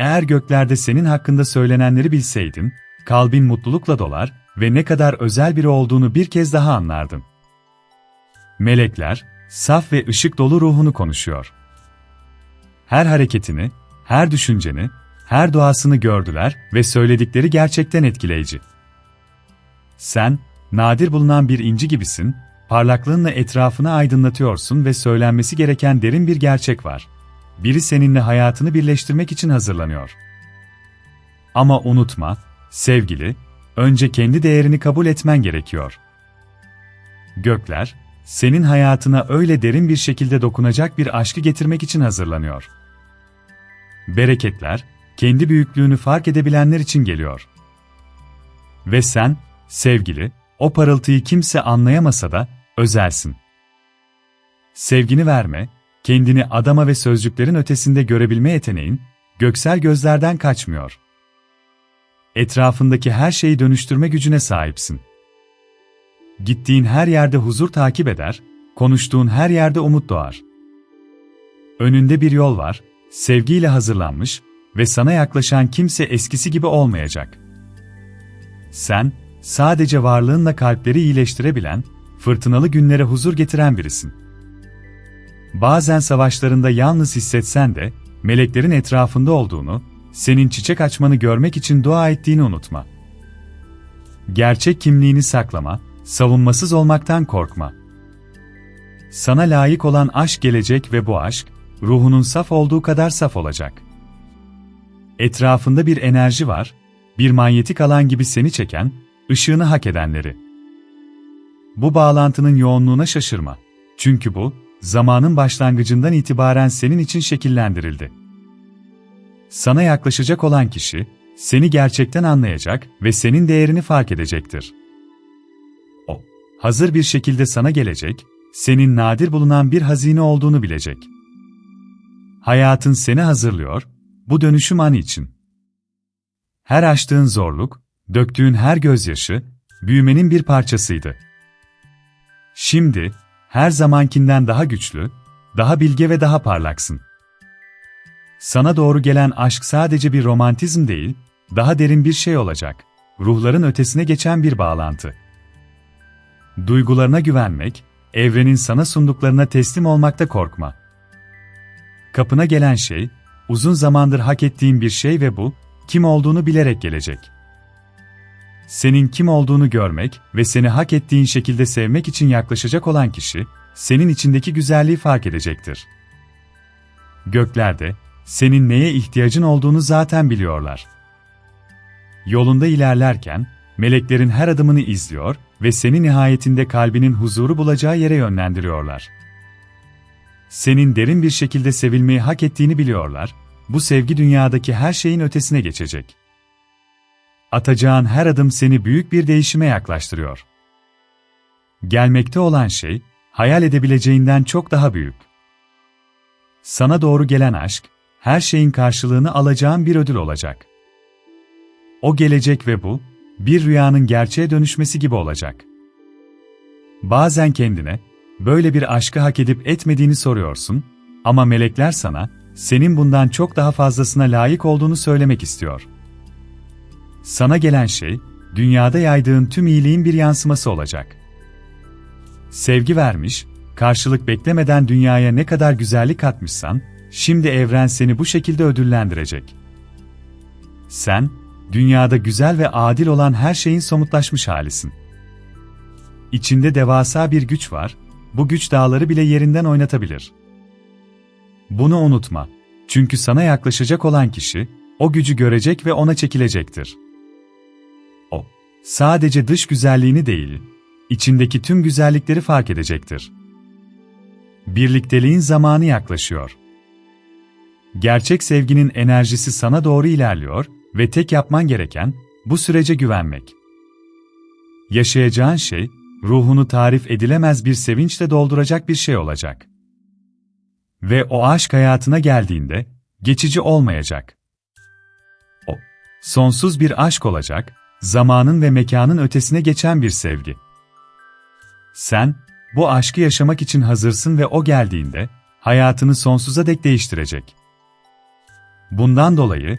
Eğer göklerde senin hakkında söylenenleri bilseydin, kalbin mutlulukla dolar ve ne kadar özel biri olduğunu bir kez daha anlardın. Melekler, saf ve ışık dolu ruhunu konuşuyor. Her hareketini, her düşünceni, her duasını gördüler ve söyledikleri gerçekten etkileyici. Sen, nadir bulunan bir inci gibisin, parlaklığınla etrafını aydınlatıyorsun ve söylenmesi gereken derin bir gerçek var. Biri seninle hayatını birleştirmek için hazırlanıyor. Ama unutma, sevgili, önce kendi değerini kabul etmen gerekiyor. Gökler, senin hayatına öyle derin bir şekilde dokunacak bir aşkı getirmek için hazırlanıyor. Bereketler, kendi büyüklüğünü fark edebilenler için geliyor. Ve sen, sevgili, o parıltıyı kimse anlayamasa da, özelsin. Sevgini verme, kendini adama ve sözcüklerin ötesinde görebilme yeteneğin, göksel gözlerden kaçmıyor. Etrafındaki her şeyi dönüştürme gücüne sahipsin. Gittiğin her yerde huzur takip eder, konuştuğun her yerde umut doğar. Önünde bir yol var, sevgiyle hazırlanmış ve sana yaklaşan kimse eskisi gibi olmayacak. Sen, sadece varlığınla kalpleri iyileştirebilen, fırtınalı günlere huzur getiren birisin. Bazen savaşlarında yalnız hissetsen de, meleklerin etrafında olduğunu, senin çiçek açmanı görmek için dua ettiğini unutma. Gerçek kimliğini saklama, savunmasız olmaktan korkma. Sana layık olan aşk gelecek ve bu aşk, ruhunun saf olduğu kadar saf olacak. Etrafında bir enerji var, bir manyetik alan gibi seni çeken, ışığını hak edenleri. Bu bağlantının yoğunluğuna şaşırma. Çünkü bu, zamanın başlangıcından itibaren senin için şekillendirildi. Sana yaklaşacak olan kişi, seni gerçekten anlayacak ve senin değerini fark edecektir. O, hazır bir şekilde sana gelecek, senin nadir bulunan bir hazine olduğunu bilecek. Hayatın seni hazırlıyor, bu dönüşüm anı için. Her açtığın zorluk, döktüğün her gözyaşı, büyümenin bir parçasıydı. Şimdi, her zamankinden daha güçlü, daha bilge ve daha parlaksın. Sana doğru gelen aşk sadece bir romantizm değil, daha derin bir şey olacak. Ruhların ötesine geçen bir bağlantı. Duygularına güvenmek, evrenin sana sunduklarına teslim olmakta korkma. Kapına gelen şey, uzun zamandır hak ettiğin bir şey ve bu, kim olduğunu bilerek gelecek. Senin kim olduğunu görmek ve seni hak ettiğin şekilde sevmek için yaklaşacak olan kişi, senin içindeki güzelliği fark edecektir. Göklerde, senin neye ihtiyacın olduğunu zaten biliyorlar. Yolunda ilerlerken, meleklerin her adımını izliyor ve seni nihayetinde kalbinin huzuru bulacağı yere yönlendiriyorlar. Senin derin bir şekilde sevilmeyi hak ettiğini biliyorlar, bu sevgi dünyadaki her şeyin ötesine geçecek. Atacağın her adım seni büyük bir değişime yaklaştırıyor. Gelmekte olan şey, hayal edebileceğinden çok daha büyük. Sana doğru gelen aşk, her şeyin karşılığını alacağın bir ödül olacak. O gelecek ve bu, bir rüyanın gerçeğe dönüşmesi gibi olacak. Bazen kendine, böyle bir aşkı hak edip etmediğini soruyorsun, ama melekler sana, senin bundan çok daha fazlasına layık olduğunu söylemek istiyor. Sana gelen şey, dünyada yaydığın tüm iyiliğin bir yansıması olacak. Sevgi vermiş, karşılık beklemeden dünyaya ne kadar güzellik katmışsan, şimdi evren seni bu şekilde ödüllendirecek. Sen, dünyada güzel ve adil olan her şeyin somutlaşmış halisin. İçinde devasa bir güç var, bu güç dağları bile yerinden oynatabilir. Bunu unutma. Çünkü sana yaklaşacak olan kişi, o gücü görecek ve ona çekilecektir. Sadece dış güzelliğini değil, içindeki tüm güzellikleri fark edecektir. Birlikteliğin zamanı yaklaşıyor. Gerçek sevginin enerjisi sana doğru ilerliyor ve tek yapman gereken, bu sürece güvenmek. Yaşayacağın şey, ruhunu tarif edilemez bir sevinçle dolduracak bir şey olacak. Ve o aşk hayatına geldiğinde, geçici olmayacak. O, sonsuz bir aşk olacak, zamanın ve mekanın ötesine geçen bir sevgi. Sen, bu aşkı yaşamak için hazırsın ve o geldiğinde, hayatını sonsuza dek değiştirecek. Bundan dolayı,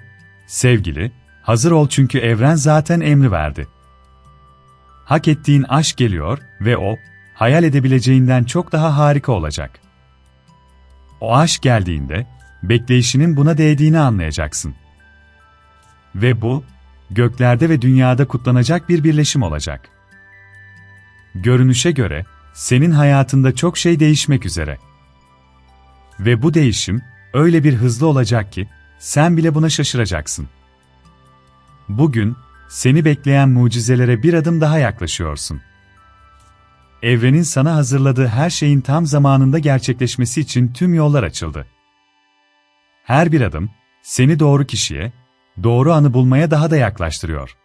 Sevgili, hazır ol çünkü evren zaten emri verdi. Hak ettiğin aşk geliyor ve o, hayal edebileceğinden çok daha harika olacak. O aşk geldiğinde, bekleyişinin buna değdiğini anlayacaksın. Ve bu, göklerde ve dünyada kutlanacak bir birleşim olacak. Görünüşe göre, senin hayatında çok şey değişmek üzere. Ve bu değişim, öyle bir hızlı olacak ki, sen bile buna şaşıracaksın. Bugün, seni bekleyen mucizelere bir adım daha yaklaşıyorsun. Evrenin sana hazırladığı her şeyin tam zamanında gerçekleşmesi için tüm yollar açıldı. Her bir adım, seni doğru kişiye, doğru anı bulmaya daha da yaklaştırıyor.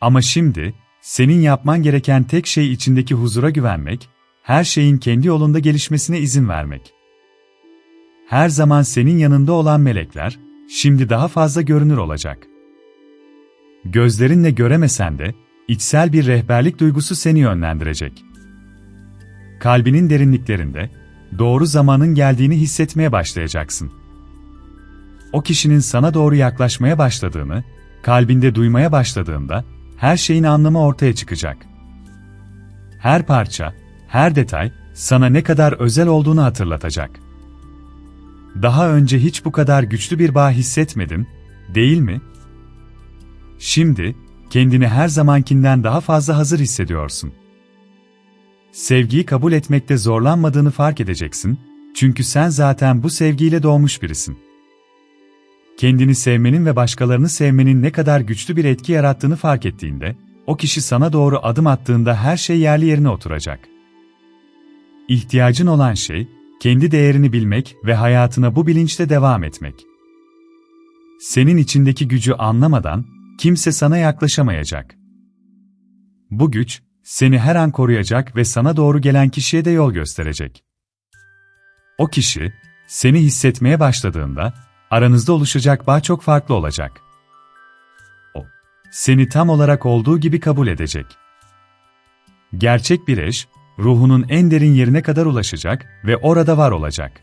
Ama şimdi, senin yapman gereken tek şey içindeki huzura güvenmek, her şeyin kendi yolunda gelişmesine izin vermek. Her zaman senin yanında olan melekler, şimdi daha fazla görünür olacak. Gözlerinle göremesen de, içsel bir rehberlik duygusu seni yönlendirecek. Kalbinin derinliklerinde, doğru zamanın geldiğini hissetmeye başlayacaksın. O kişinin sana doğru yaklaşmaya başladığını, kalbinde duymaya başladığında, her şeyin anlamı ortaya çıkacak. Her parça, her detay, sana ne kadar özel olduğunu hatırlatacak. Daha önce hiç bu kadar güçlü bir bağ hissetmedin, değil mi? Şimdi, kendini her zamankinden daha fazla hazır hissediyorsun. Sevgiyi kabul etmekte zorlanmadığını fark edeceksin, çünkü sen zaten bu sevgiyle doğmuş birisin. Kendini sevmenin ve başkalarını sevmenin ne kadar güçlü bir etki yarattığını fark ettiğinde, o kişi sana doğru adım attığında her şey yerli yerine oturacak. İhtiyacın olan şey, kendi değerini bilmek ve hayatına bu bilinçle devam etmek. Senin içindeki gücü anlamadan, kimse sana yaklaşamayacak. Bu güç, seni her an koruyacak ve sana doğru gelen kişiye de yol gösterecek. O kişi, seni hissetmeye başladığında, aranızda oluşacak bağ çok farklı olacak. O, seni tam olarak olduğu gibi kabul edecek. Gerçek bir eş, ruhunun en derin yerine kadar ulaşacak ve orada var olacak.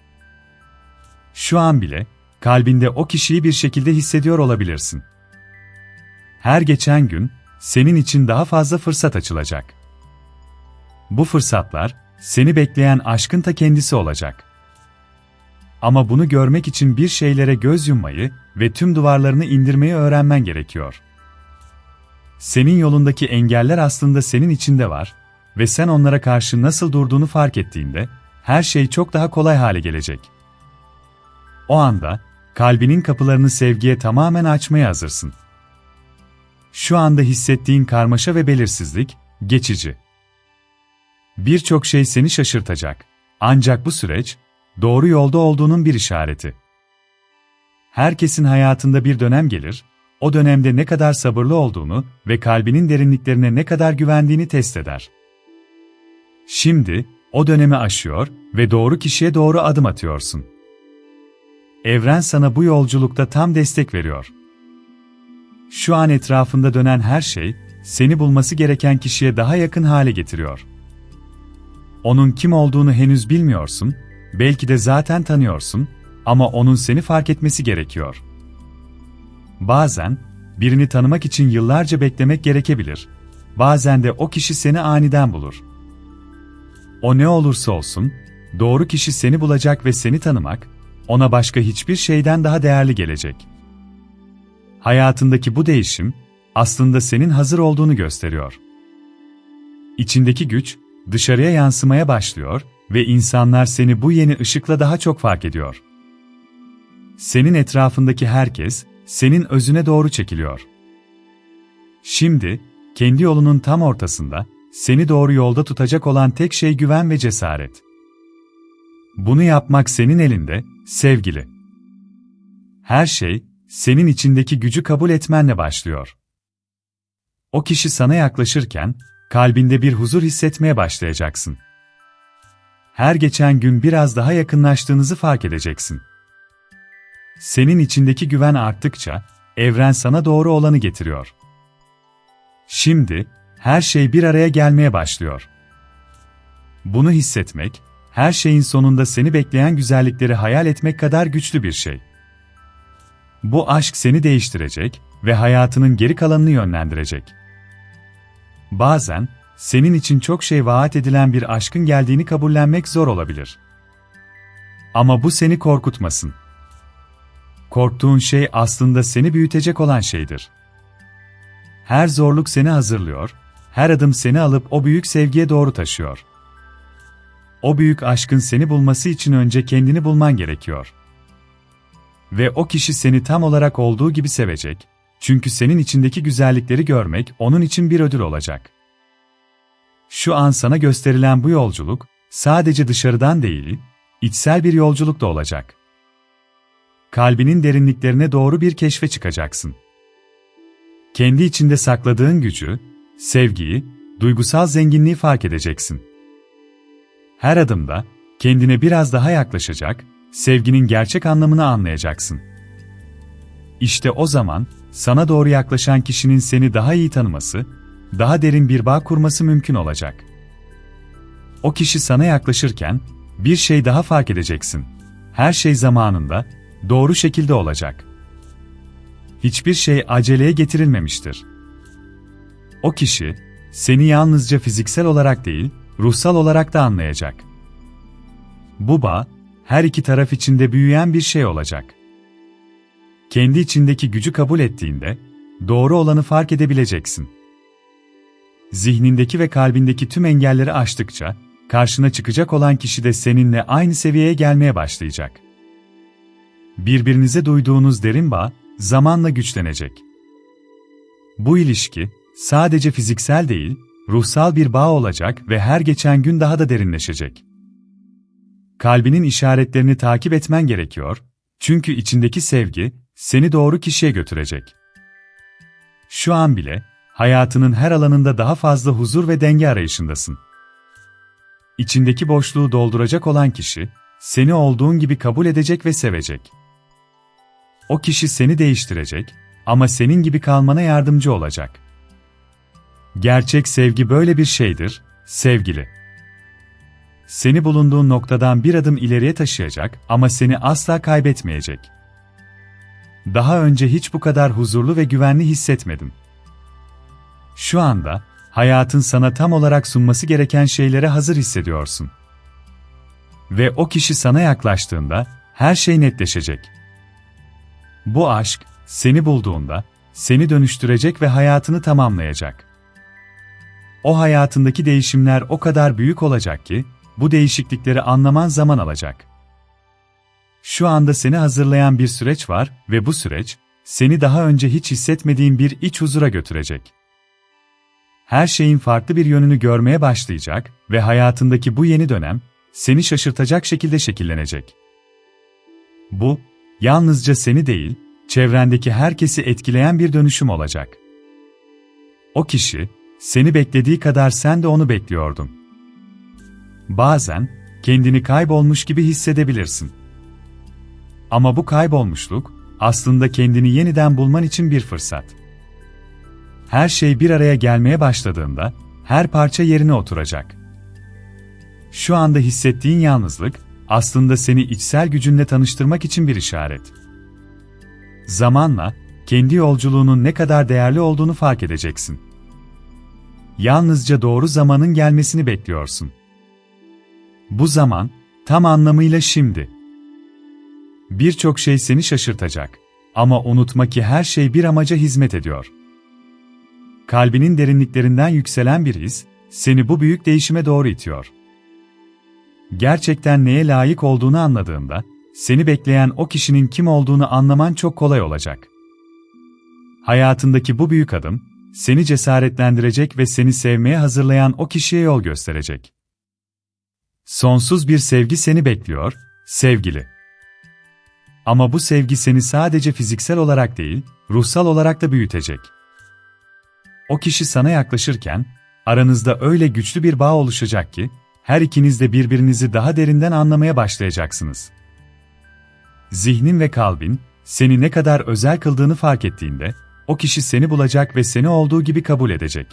Şu an bile, kalbinde o kişiyi bir şekilde hissediyor olabilirsin. Her geçen gün, senin için daha fazla fırsat açılacak. Bu fırsatlar, seni bekleyen aşkın ta kendisi olacak. Ama bunu görmek için bir şeylere göz yummayı ve tüm duvarlarını indirmeyi öğrenmen gerekiyor. Senin yolundaki engeller aslında senin içinde var ve sen onlara karşı nasıl durduğunu fark ettiğinde her şey çok daha kolay hale gelecek. O anda kalbinin kapılarını sevgiye tamamen açmaya hazırsın. Şu anda hissettiğin karmaşa ve belirsizlik geçici. Birçok şey seni şaşırtacak. Ancak bu süreç doğru yolda olduğunun bir işareti. Herkesin hayatında bir dönem gelir, o dönemde ne kadar sabırlı olduğunu ve kalbinin derinliklerine ne kadar güvendiğini test eder. Şimdi, o dönemi aşıyor ve doğru kişiye doğru adım atıyorsun. Evren sana bu yolculukta tam destek veriyor. Şu an etrafında dönen her şey, seni bulması gereken kişiye daha yakın hale getiriyor. Onun kim olduğunu henüz bilmiyorsun Belki de zaten tanıyorsun ama onun seni fark etmesi gerekiyor. Bazen birini tanımak için yıllarca beklemek gerekebilir. Bazen de o kişi seni aniden bulur. O ne olursa olsun, doğru kişi seni bulacak ve seni tanımak, ona başka hiçbir şeyden daha değerli gelecek. Hayatındaki bu değişim, aslında senin hazır olduğunu gösteriyor. İçindeki güç, dışarıya yansımaya başlıyor ve insanlar seni bu yeni ışıkla daha çok fark ediyor. Senin etrafındaki herkes, senin özüne doğru çekiliyor. Şimdi, kendi yolunun tam ortasında, seni doğru yolda tutacak olan tek şey güven ve cesaret. Bunu yapmak senin elinde, sevgili. Her şey, senin içindeki gücü kabul etmenle başlıyor. O kişi sana yaklaşırken, kalbinde bir huzur hissetmeye başlayacaksın her geçen gün biraz daha yakınlaştığınızı fark edeceksin. Senin içindeki güven arttıkça, evren sana doğru olanı getiriyor. Şimdi, her şey bir araya gelmeye başlıyor. Bunu hissetmek, her şeyin sonunda seni bekleyen güzellikleri hayal etmek kadar güçlü bir şey. Bu aşk seni değiştirecek ve hayatının geri kalanını yönlendirecek. Bazen, senin için çok şey vaat edilen bir aşkın geldiğini kabullenmek zor olabilir. Ama bu seni korkutmasın. Korktuğun şey aslında seni büyütecek olan şeydir. Her zorluk seni hazırlıyor, her adım seni alıp o büyük sevgiye doğru taşıyor. O büyük aşkın seni bulması için önce kendini bulman gerekiyor. Ve o kişi seni tam olarak olduğu gibi sevecek, çünkü senin içindeki güzellikleri görmek onun için bir ödül olacak. Şu an sana gösterilen bu yolculuk, sadece dışarıdan değil, içsel bir yolculuk da olacak. Kalbinin derinliklerine doğru bir keşfe çıkacaksın. Kendi içinde sakladığın gücü, sevgiyi, duygusal zenginliği fark edeceksin. Her adımda, kendine biraz daha yaklaşacak, sevginin gerçek anlamını anlayacaksın. İşte o zaman, sana doğru yaklaşan kişinin seni daha iyi tanıması, daha derin bir bağ kurması mümkün olacak. O kişi sana yaklaşırken, bir şey daha fark edeceksin. Her şey zamanında, doğru şekilde olacak. Hiçbir şey aceleye getirilmemiştir. O kişi, seni yalnızca fiziksel olarak değil, ruhsal olarak da anlayacak. Bu bağ, her iki taraf içinde büyüyen bir şey olacak. Kendi içindeki gücü kabul ettiğinde, doğru olanı fark edebileceksin. Zihnindeki ve kalbindeki tüm engelleri aştıkça, karşına çıkacak olan kişi de seninle aynı seviyeye gelmeye başlayacak. Birbirinize duyduğunuz derin bağ, zamanla güçlenecek. Bu ilişki, sadece fiziksel değil, ruhsal bir bağ olacak ve her geçen gün daha da derinleşecek. Kalbinin işaretlerini takip etmen gerekiyor, çünkü içindeki sevgi, seni doğru kişiye götürecek. Şu an bile, hayatının her alanında daha fazla huzur ve denge arayışındasın. İçindeki boşluğu dolduracak olan kişi, seni olduğun gibi kabul edecek ve sevecek. O kişi seni değiştirecek ama senin gibi kalmana yardımcı olacak. Gerçek sevgi böyle bir şeydir, sevgili. Seni bulunduğun noktadan bir adım ileriye taşıyacak ama seni asla kaybetmeyecek. Daha önce hiç bu kadar huzurlu ve güvenli hissetmedim. Şu anda, hayatın sana tam olarak sunması gereken şeylere hazır hissediyorsun. Ve o kişi sana yaklaştığında, her şey netleşecek. Bu aşk, seni bulduğunda, seni dönüştürecek ve hayatını tamamlayacak. O hayatındaki değişimler o kadar büyük olacak ki, bu değişiklikleri anlaman zaman alacak. Şu anda seni hazırlayan bir süreç var ve bu süreç, seni daha önce hiç hissetmediğin bir iç huzura götürecek. Her şeyin farklı bir yönünü görmeye başlayacak ve hayatındaki bu yeni dönem, seni şaşırtacak şekilde şekillenecek. Bu, yalnızca seni değil, çevrendeki herkesi etkileyen bir dönüşüm olacak. O kişi, seni beklediği kadar sen de onu bekliyordun. Bazen, kendini kaybolmuş gibi hissedebilirsin. Ama bu kaybolmuşluk, aslında kendini yeniden bulman için bir fırsat. Her şey bir araya gelmeye başladığında, her parça yerine oturacak. Şu anda hissettiğin yalnızlık, aslında seni içsel gücünle tanıştırmak için bir işaret. Zamanla, kendi yolculuğunun ne kadar değerli olduğunu fark edeceksin. Yalnızca doğru zamanın gelmesini bekliyorsun. Bu zaman, tam anlamıyla şimdi. Birçok şey seni şaşırtacak. Ama unutma ki her şey bir amaca hizmet ediyor. Kalbinin derinliklerinden yükselen bir his, seni bu büyük değişime doğru itiyor. Gerçekten neye layık olduğunu anladığında, seni bekleyen o kişinin kim olduğunu anlaman çok kolay olacak. Hayatındaki bu büyük adım, seni cesaretlendirecek ve seni sevmeye hazırlayan o kişiye yol gösterecek. Sonsuz bir sevgi seni bekliyor, sevgili. Ama bu sevgi seni sadece fiziksel olarak değil, ruhsal olarak da büyütecek. O kişi sana yaklaşırken, aranızda öyle güçlü bir bağ oluşacak ki, her ikiniz de birbirinizi daha derinden anlamaya başlayacaksınız. Zihnin ve kalbin, seni ne kadar özel kıldığını fark ettiğinde, o kişi seni bulacak ve seni olduğu gibi kabul edecek.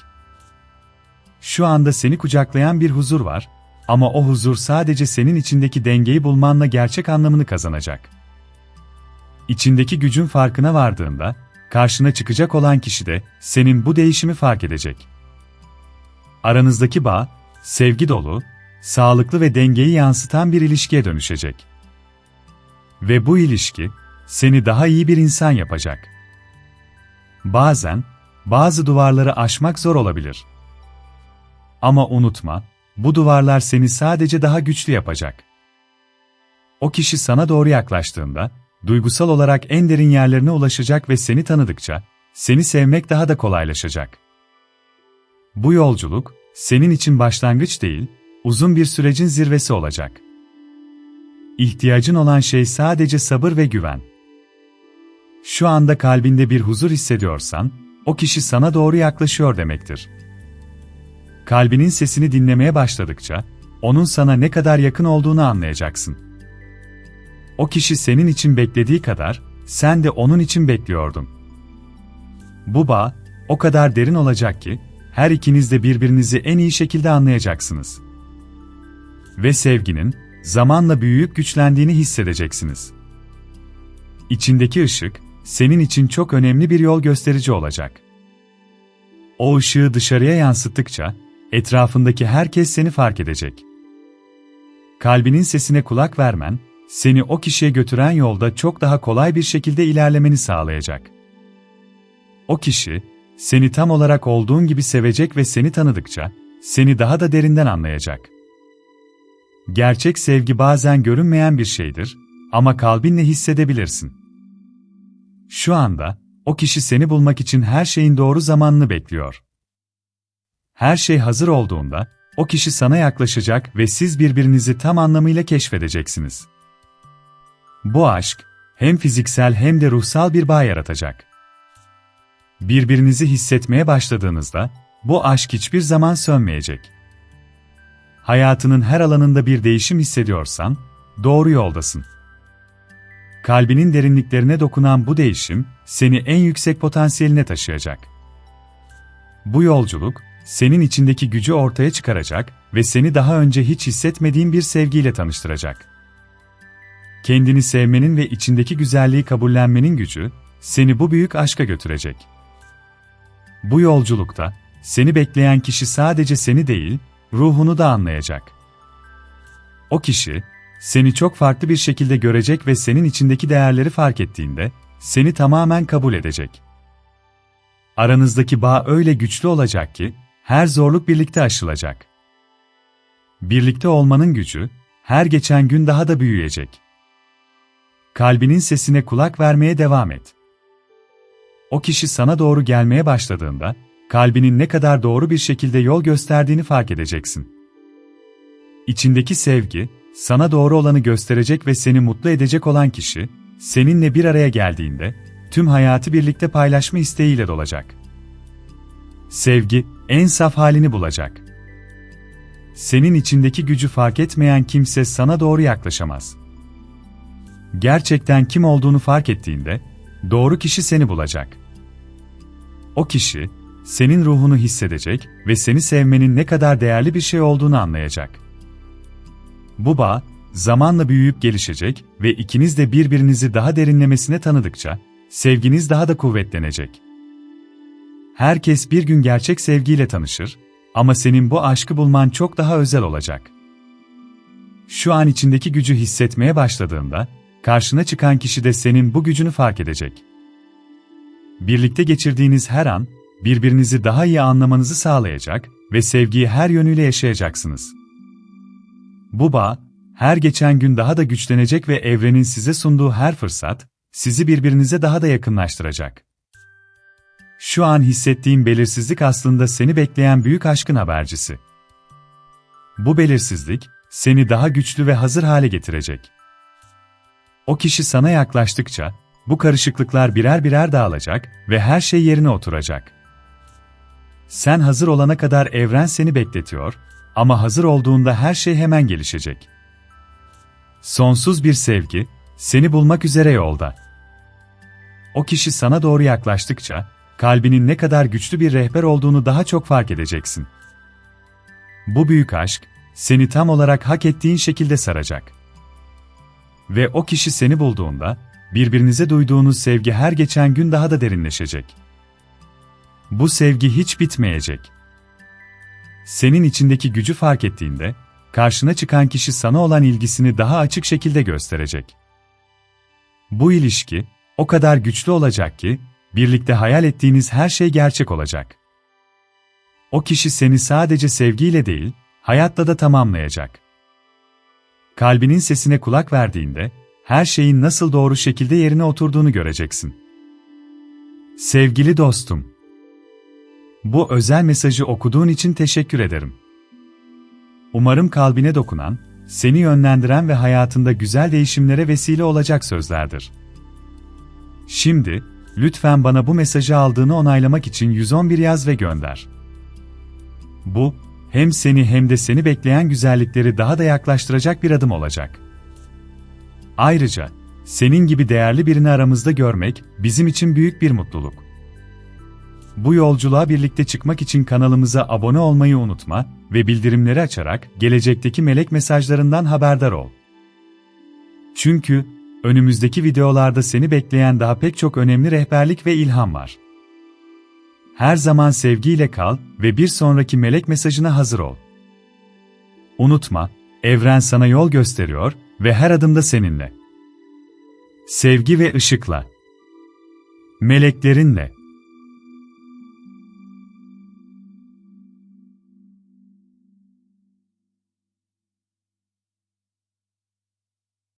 Şu anda seni kucaklayan bir huzur var, ama o huzur sadece senin içindeki dengeyi bulmanla gerçek anlamını kazanacak. İçindeki gücün farkına vardığında, karşına çıkacak olan kişi de senin bu değişimi fark edecek. Aranızdaki bağ, sevgi dolu, sağlıklı ve dengeyi yansıtan bir ilişkiye dönüşecek. Ve bu ilişki, seni daha iyi bir insan yapacak. Bazen, bazı duvarları aşmak zor olabilir. Ama unutma, bu duvarlar seni sadece daha güçlü yapacak. O kişi sana doğru yaklaştığında, duygusal olarak en derin yerlerine ulaşacak ve seni tanıdıkça, seni sevmek daha da kolaylaşacak. Bu yolculuk, senin için başlangıç değil, uzun bir sürecin zirvesi olacak. İhtiyacın olan şey sadece sabır ve güven. Şu anda kalbinde bir huzur hissediyorsan, o kişi sana doğru yaklaşıyor demektir. Kalbinin sesini dinlemeye başladıkça, onun sana ne kadar yakın olduğunu anlayacaksın. O kişi senin için beklediği kadar, sen de onun için bekliyordun. Bu bağ, o kadar derin olacak ki, her ikiniz de birbirinizi en iyi şekilde anlayacaksınız. Ve sevginin, zamanla büyüyüp güçlendiğini hissedeceksiniz. İçindeki ışık, senin için çok önemli bir yol gösterici olacak. O ışığı dışarıya yansıttıkça, etrafındaki herkes seni fark edecek. Kalbinin sesine kulak vermen, seni o kişiye götüren yolda çok daha kolay bir şekilde ilerlemeni sağlayacak. O kişi, seni tam olarak olduğun gibi sevecek ve seni tanıdıkça, seni daha da derinden anlayacak. Gerçek sevgi bazen görünmeyen bir şeydir ama kalbinle hissedebilirsin. Şu anda, o kişi seni bulmak için her şeyin doğru zamanını bekliyor. Her şey hazır olduğunda, o kişi sana yaklaşacak ve siz birbirinizi tam anlamıyla keşfedeceksiniz. Bu aşk, hem fiziksel hem de ruhsal bir bağ yaratacak. Birbirinizi hissetmeye başladığınızda, bu aşk hiçbir zaman sönmeyecek. Hayatının her alanında bir değişim hissediyorsan, doğru yoldasın. Kalbinin derinliklerine dokunan bu değişim, seni en yüksek potansiyeline taşıyacak. Bu yolculuk, senin içindeki gücü ortaya çıkaracak ve seni daha önce hiç hissetmediğin bir sevgiyle tanıştıracak. Kendini sevmenin ve içindeki güzelliği kabullenmenin gücü, seni bu büyük aşka götürecek. Bu yolculukta, seni bekleyen kişi sadece seni değil, ruhunu da anlayacak. O kişi, seni çok farklı bir şekilde görecek ve senin içindeki değerleri fark ettiğinde, seni tamamen kabul edecek. Aranızdaki bağ öyle güçlü olacak ki, her zorluk birlikte aşılacak. Birlikte olmanın gücü, her geçen gün daha da büyüyecek. Kalbinin sesine kulak vermeye devam et. O kişi sana doğru gelmeye başladığında, kalbinin ne kadar doğru bir şekilde yol gösterdiğini fark edeceksin. İçindeki sevgi, sana doğru olanı gösterecek ve seni mutlu edecek olan kişi, seninle bir araya geldiğinde, tüm hayatı birlikte paylaşma isteğiyle dolacak. Sevgi, en saf halini bulacak. Senin içindeki gücü fark etmeyen kimse sana doğru yaklaşamaz. Gerçekten kim olduğunu fark ettiğinde, doğru kişi seni bulacak. O kişi, senin ruhunu hissedecek ve seni sevmenin ne kadar değerli bir şey olduğunu anlayacak. Bu bağ, zamanla büyüyüp gelişecek ve ikiniz de birbirinizi daha derinlemesine tanıdıkça, sevginiz daha da kuvvetlenecek. Herkes bir gün gerçek sevgiyle tanışır ama senin bu aşkı bulman çok daha özel olacak. Şu an içindeki gücü hissetmeye başladığında, karşına çıkan kişi de senin bu gücünü fark edecek. Birlikte geçirdiğiniz her an, birbirinizi daha iyi anlamanızı sağlayacak ve sevgiyi her yönüyle yaşayacaksınız. Bu bağ, her geçen gün daha da güçlenecek ve evrenin size sunduğu her fırsat, sizi birbirinize daha da yakınlaştıracak. Şu an hissettiğin belirsizlik aslında seni bekleyen büyük aşkın habercisi. Bu belirsizlik, seni daha güçlü ve hazır hale getirecek. O kişi sana yaklaştıkça, bu karışıklıklar birer birer dağılacak ve her şey yerine oturacak. Sen hazır olana kadar evren seni bekletiyor ama hazır olduğunda her şey hemen gelişecek. Sonsuz bir sevgi, seni bulmak üzere yolda. O kişi sana doğru yaklaştıkça, kalbinin ne kadar güçlü bir rehber olduğunu daha çok fark edeceksin. Bu büyük aşk, seni tam olarak hak ettiğin şekilde saracak. Ve o kişi seni bulduğunda, birbirinize duyduğunuz sevgi her geçen gün daha da derinleşecek. Bu sevgi hiç bitmeyecek. Senin içindeki gücü fark ettiğinde, karşına çıkan kişi sana olan ilgisini daha açık şekilde gösterecek. Bu ilişki, o kadar güçlü olacak ki, birlikte hayal ettiğiniz her şey gerçek olacak. O kişi seni sadece sevgiyle değil, hayatla da tamamlayacak. Kalbinin sesine kulak verdiğinde, her şeyin nasıl doğru şekilde yerine oturduğunu göreceksin. Sevgili dostum, bu özel mesajı okuduğun için teşekkür ederim. Umarım kalbine dokunan, seni yönlendiren ve hayatında güzel değişimlere vesile olacak sözlerdir. Şimdi, lütfen bana bu mesajı aldığını onaylamak için 111 yaz ve gönder. Bu, hem seni hem de seni bekleyen güzellikleri daha da yaklaştıracak bir adım olacak. Ayrıca, senin gibi değerli birini aramızda görmek bizim için büyük bir mutluluk. Bu yolculuğa birlikte çıkmak için kanalımıza abone olmayı unutma ve bildirimleri açarak gelecekteki melek mesajlarından haberdar ol. Çünkü önümüzdeki videolarda seni bekleyen daha pek çok önemli rehberlik ve ilham var. Her zaman sevgiyle kal ve bir sonraki melek mesajına hazır ol. Unutma, evren sana yol gösteriyor ve her adımda seninle. Sevgi ve ışıkla. Meleklerinle.